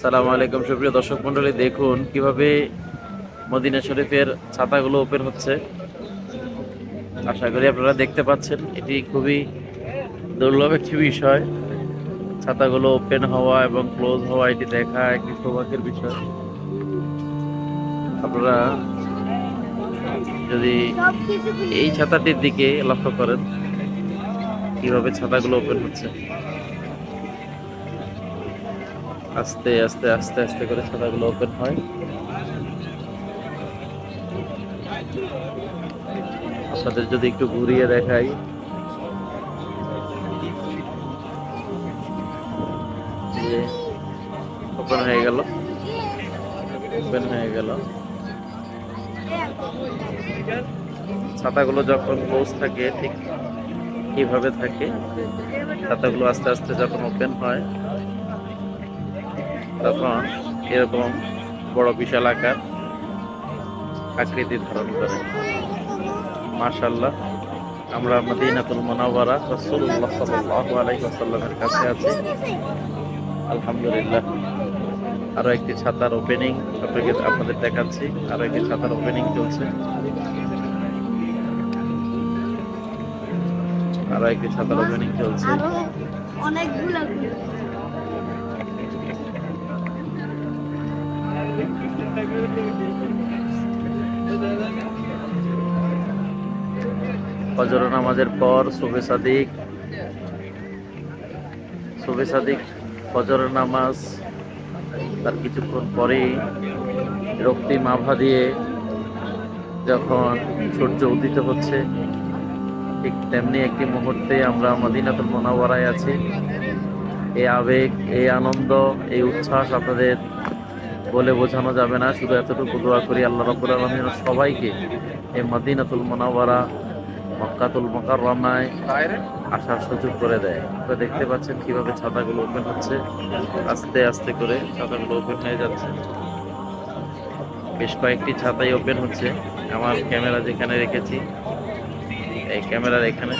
সালামু আলাইকুম, সুপ্রিয় দর্শক মন্ডলী দেখুন কীভাবে মদিনা শরীফের ছাতাগুলো ওপেন হচ্ছে। আশা করি আপনারা দেখতে পাচ্ছেন, এটি খুবই দুর্লভ একটি বিষয়। ছাতাগুলো ওপেন হওয়া এবং ক্লোজ হওয়া, এটি দেখা একটি সৌভাগ্যের বিষয়। আপনারা যদি এই ছাতাটির দিকে লক্ষ্য করেন, কীভাবে ছাতাগুলো ওপেন হচ্ছে। আস্তে আস্তে আস্তে আস্তে করে ছাতাগুলো ওপেন হয়। আপনাদের যদি একটু ঘুরিয়ে দেখাই। ওপেন হয়ে গেল। ওপেন হয়ে গেল। ছাতাগুলো যখন ক্লোজ থাকে, ঠিক কীভাবে থাকে, ছাতাগুলো আস্তে আস্তে যখন ওপেন হয় তখন এরকম বড় বিশাল আকার আকৃতি ধারণ করে। মাশাল্লাহ আমরা মদিনাতুল মুনাওয়ারা রাসূলুল্লাহ সাল্লাল্লাহু আলাইহি ওয়াসাল্লামের কাছে আছি। আলহামদুলিল্লাহ। আরও একটি ছাতার ওপেনিং আপনাকে আপনাদের দেখাচ্ছি। আরও একটি ছাতার ওপেনিং চলছে। আরও একটি ছাতার ওপেনিং চলছে। ফজর নামাজের পর সুবে সাদিক সুবে সাদিক ফজর নামাজ তার কিছুক্ষণ পরেই রক্তিম আভা দিয়ে যখন সূর্য উদিত হচ্ছে, ঠিক তেমনি একটি মুহূর্তে আমরা মদিনাতুল মোনাওয়ারায় আছি। এই আবেগ, এই আনন্দ, এই উচ্ছ্বাস আপনাদের বলে বোঝানো যাবে না। শুধু এতটুকু দোয়া করি আল্লাহ রাব্বুল আলামিন সবাইকে এই মদিনাতুল মোনাওয়ারা মক্কাতুল মোকাররমায় আসার সুযোগ করে দেয়। তো দেখতে পাচ্ছেন কীভাবে ছাতাগুলো ওপেন হচ্ছে। আস্তে আস্তে করে ছাতাগুলো ওপেন হয়ে যাচ্ছে। বেশ কয়েকটি ছাতাই ওপেন হচ্ছে। আমার ক্যামেরা যেখানে রেখেছি এই ক্যামেরার এখানে।